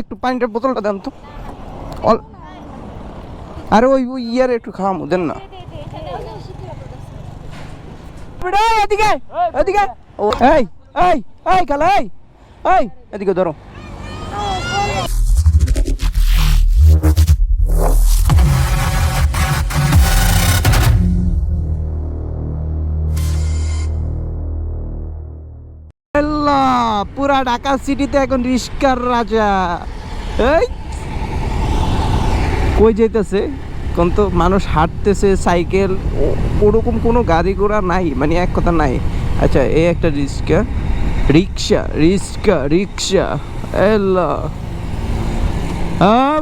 একটু পানিটার বোতলটা দেন তো। আরে ওই ওই ইয়ার একটু খাওয়ামো, দেন না। এদিকে এদিকে। এই এই এই, খালা, এই এই, এদিকে ধরো। পুরা ঢাকা সিটিতে এখন রিস্কার রাজা। এই! কই যেতেছে কোন তো মানুষ হাঁটতেছে, সাইকেল ওরকম কোনো গাড়ি ঘোড়া নাই মানে এক কথা নাই। আচ্ছা এই একটা রিক্সা রিক্সা। রিক্সা রিক্সা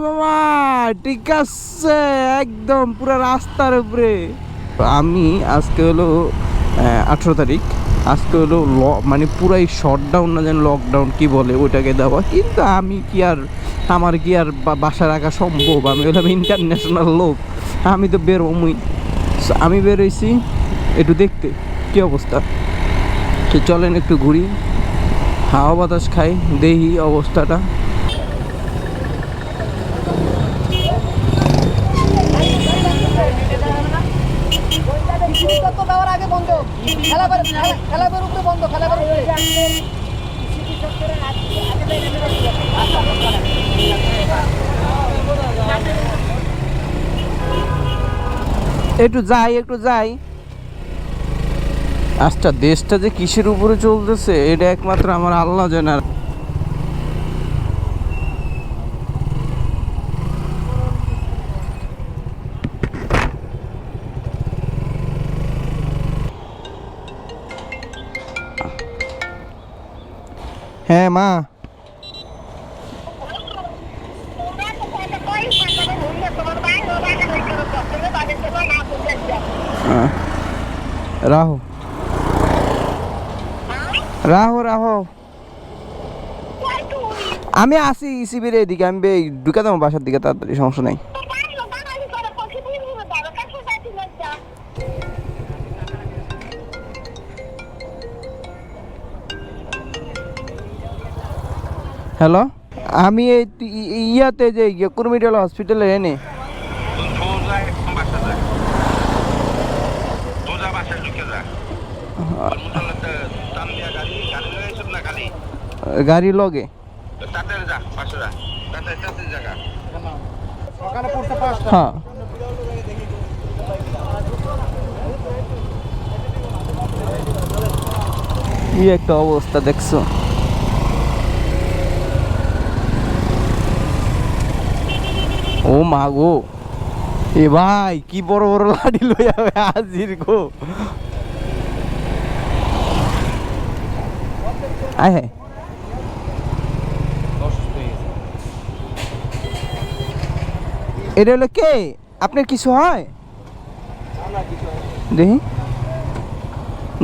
মামা ঠিক আছে, একদম পুরো রাস্তার উপরে। আমি আজকে হলো আঠেরো তারিখ। আজকে হলো ল মানে পুরাই শটডাউন না যেন লকডাউন কি বলে ওইটাকে দেওয়া। কিন্তু আমি কি আর, আমার কি আর বাসা রাখা সম্ভব? আমি হলাম ইন্টারন্যাশনাল লোক, আমি তো বেরোমই। আমি বেরোইছি একটু দেখতে, কি অবস্থা? তো চলেন একটু ঘুরি, হাওয়া বাতাস খাই দেহি অবস্থাটা তো দেওয়ার আগে বন্ধ একটু যাই একটু যাই। আচ্ছা দেশটা যে কিসের উপরে চলতেছে, এটা একমাত্র আমার আল্লাহ জানার হ্যাঁ মা। রাহো। রাহো রাহো। আমি আসি ইসিবির এদিকে, আমি ঢুকে দেবো বাসার দিকে, তাড়াতাড়ি, সমস্যা নাই। হ্যালো? আমি এই ইয়াতে যে ইয়ে কুর্মিটাল হসপিটালে এনে। গাড়ি লগে। হ্যাঁ। একটা অবস্থা দেখছ। ও মা গো। এ ভাই, কি বড় বড় লাঠি লইয়া হাজির গো। আয় হ্যাঁ। এটা হলো কে? আপনার কিছু হয়? দেখি।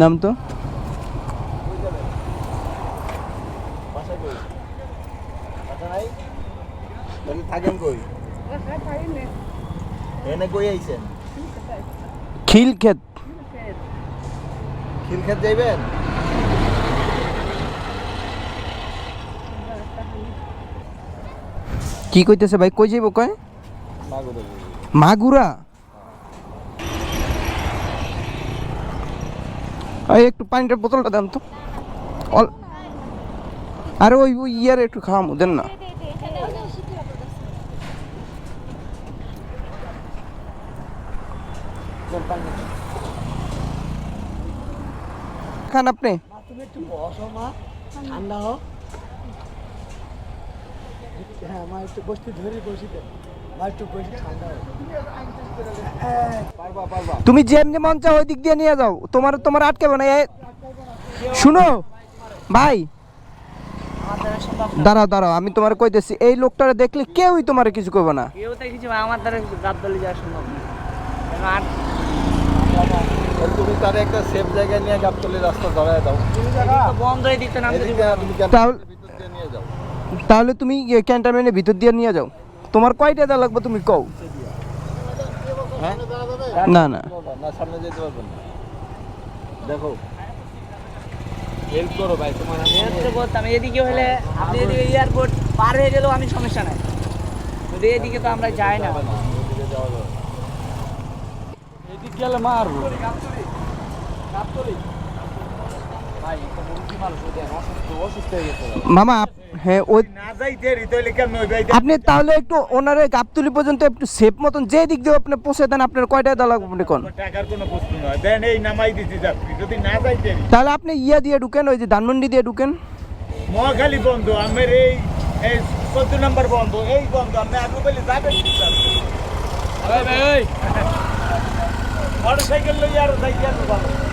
নাম তো থাকেন কই এনে কই আইছেন খিল ক্ষেত খিলক্ষেত যাইবেন? কি কইতেছে ভাই? কই যাইব কয়? মাগুরা এই একটু পানিটার বোতলটা দেন তো। আরে ওই ইয়ার একটু খাওয়ামো দেন না। খান আপনি। তুমি একটু বসো মা। ঠান্ডা হোক হ্যাঁ মা একটু বসতে ধরে তুমি যেমনি মন চাও ওই দিক দিয়ে নিয়ে যাও। তোমার তোমার আটকাবে না। এ শুনো ভাই। দাঁড়াও দাঁড়াও আমি তোমার কইতেছি এই লোকটারে দেখলে কেউই তোমার কিছু করবে না। কেউ তো কিছু আমার দ্বারা গাদ্দালি যাওয়া সম্ভব না কেন আর আর তুমি তারে একটা সেফ জায়গায় নিয়ে গাবতলি রাস্তা ধরায় দাও। বন্ধ হয়ে দিচ্ছে না এদিকে তুমি তাহলে- ভিতর দিয়ে নিয়ে যাও। তাহলে তুমি ক্যান্টনমেন্টের ভিতর দিয়ে নিয়ে যাও। তোমার কয়টা দেওয়া লাগবে তুমি কও। হ্যাঁ? না না। না সামনে যেতে পারবেন না। দেখো। হেল্প করতাম। এদিকে হলে আপনি এদিকে এয়ারপোর্ট পার হয়ে গেলেও আমি সমস্যা নাই। কিন্তু এদিকে তো আমরা যাই না। এদিক গেলে মারবো। মামা হ্যাঁ ওই আপনি তাহলে একটু ওনারে গাবতুলি পর্যন্ত একটু সেফ মতন যে দিক দিয়ে আপনি পৌঁছে দেন আপনার কয়টা দেওয়া আপনি কোন টাকার কোনো প্রশ্ন নয় দেন এই নামাই দিছি যাত্রী যদি না যাইতে তাহলে আপনি ইয়া দিয়ে ঢুকেন ওই যে ধানমন্ডি দিয়ে ঢুকেন। মহাখালী বন্ধ আমার এই এই চোদ্দ নম্বর বন্ধ এই বন্ধ আপনি আগে বলে যাবেন মোটর সাইকেল লই আর যাইতে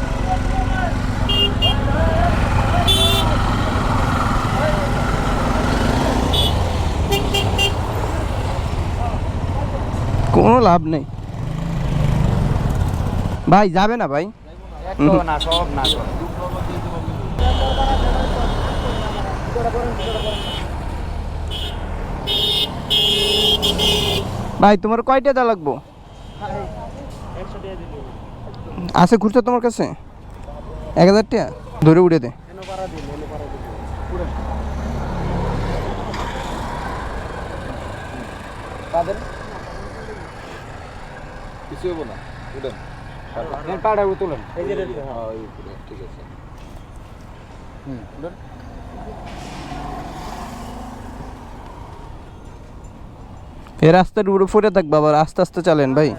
কোনো লাভ নেই। ভাই যাবে না ভাই? ভাই তোমার কয়টা দেওয়া লাগবো? আছে খুঁজছো তোমার কাছে? এক হাজার টাকা? ধরে উঠে দে। কিছু হব না উঠেন। পাড়া তুলেন। হ্যাঁ এই উপরে, ঠিক আছে। হুম। উঠেন। এই রাস্তার উপরে পড়ে থাক বাবা আস্তে আস্তে চালেন ভাই।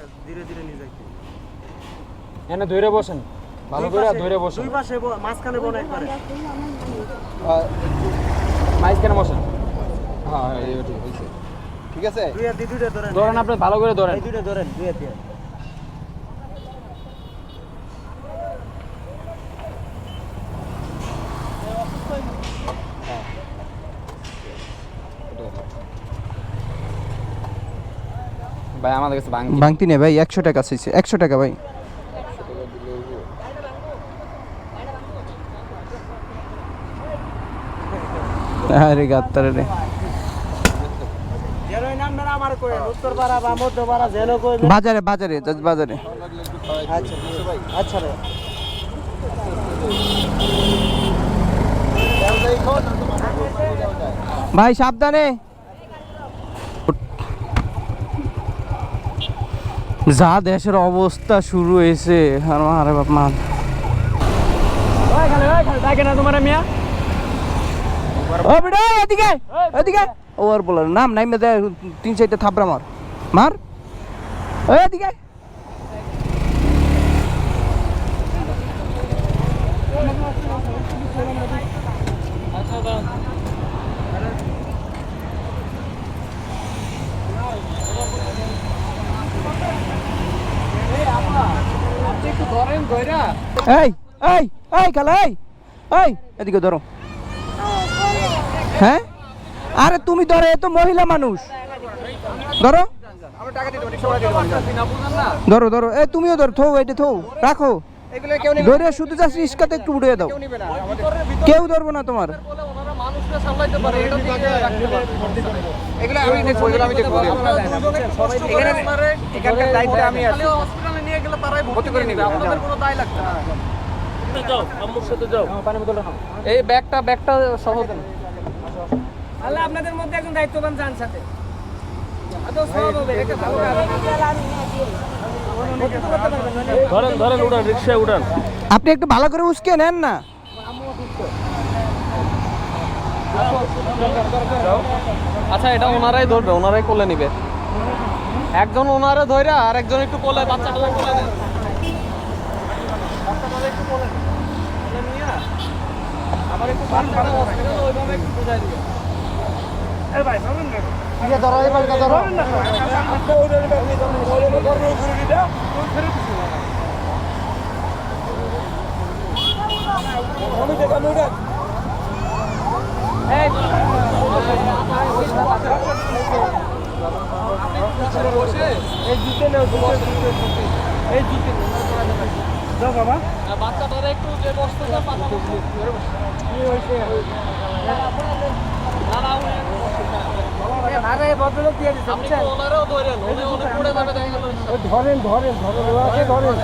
এনে ধরে বসেন ভালো করে ধরে বসেন। দুই পাশে মাঝখানে বোন একবারে। মাইজখানে বসেন। হ্যাঁ হ্যাঁ ঠিক আছে? দুই আর দুইটা ধরেন। ধরেন আপনি ভালো করে ধরেন। দুইটা ধরেন দুই দিয়ে ভাই আমাদের কাছে ভাঙ ভাঙতি নে ভাই, একশো টাকা চাইছে। একশো টাকা ভাই। আরে গাত্তারে রে। বাজারে বাজারে বাজারে। ভাই, সাবধানে। যা দেশের অবস্থা শুরু হয়েছে। আর আরে বাপ মা। বলার নাম নাই তিন চারটে থাপড়া মার। মার। এদিকে। এই এই এই খালা এই এই এদিকে ধরো। হ্যাঁ? আরে তুমি ধরো এ তো মহিলা মানুষ। ধরো। ধরো ধরো। এ তুমিও ধরো থো এটা থো রাখো। ধরে শুধু জাস্ট রিস্কাতে একটু উঠে দাও। কেউ ধরবো না তোমার। এখানকার দায়িত্বে আমি আছি। এই ব্যাগটা ব্যাগটা সহ দেন। আল্লাহ আপনাদের মধ্যে একজন দায়িত্ববান যান সাথে। আদৌ সব হবে এটা ভালো কাজ ধরেন ধরেন উড়ান রিক্সায় উড়ান। আপনি একটু ভালো করে উস্কে নেন না। আচ্ছা এটা ওনারাই ধরবে ওনারাই কোলে নিবে। একজন ওনারে ধরে আর একজন একটু কোলে বাচ্চাটা কোলে একটু কোলে নেন। নিয়ে আবার একটু বাচ্চাটা ওইভাবে একটু বোঝাই দিবে। না। আপনি তো পড়ে যাবে দেখা গেল ধরেন ধরেন ধরেন ধরেন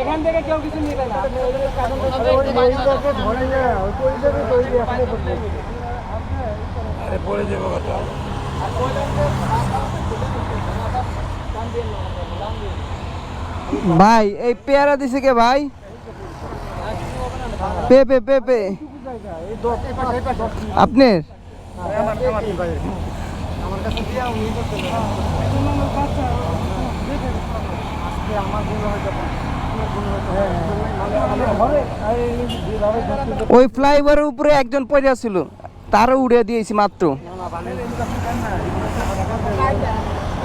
এখান থেকে কেউ কিছু নিবে না। ভাই এই পেয়ারা দিছে কে ভাই? পে পে পে পে। আপনার? ওই ফ্লাইওভারের উপরে একজন পড়ে ছিল তারও উড়ে দিয়েছি মাত্র।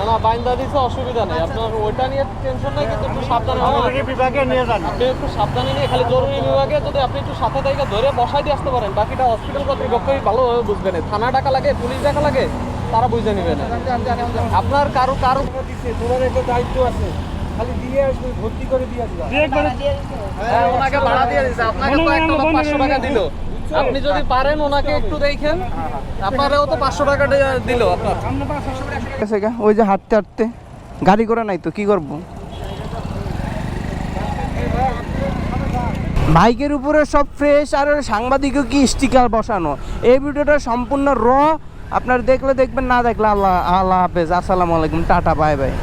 না বাইন্দা অসুবিধা নেই। আপনার ওইটা নিয়ে টেনশন নাই কিন্তু একটু সাবধানে বিভাগে নিয়ে যান। আপনি একটু সাবধানে নিয়ে খালি জরুরি বিভাগে যদি আপনি একটু সাথে থেকে ধরে বসাই দিয়ে আসতে পারেন বাকিটা হসপিটাল কর্তৃপক্ষই ভালোভাবে বুঝবে না। থানা ডাকা লাগে পুলিশ ডাকা লাগে তারা বুঝে নেবে না। আপনার কারও কারও তোমার একটা দায়িত্ব আছে। খালি দিয়ে আসবে ভর্তি করে দিয়ে আসবে। হ্যাঁ, ওনাকে ভাড়া দিয়ে দিছে আপনাকে তো একটা লোক পাঁচশো টাকা দিল। আপনি যদি পারেন ওনাকে একটু দেখেন। আপনারেও তো পাঁচশো টাকা দিল আপনার। ওই যে হাঁটতে হাঁটতে। গাড়ি করে নাই তো কি করব? বাইকের উপরে সব ফ্রেশ আর সাংবাদিকও কি স্টিকার বসানো? এই ভিডিওটা সম্পূর্ণ র আপনার দেখলে দেখবেন না দেখলে আল্লাহ আল্লাহ হাফেজ। আসসালামু আলাইকুম টাটা বাই বাই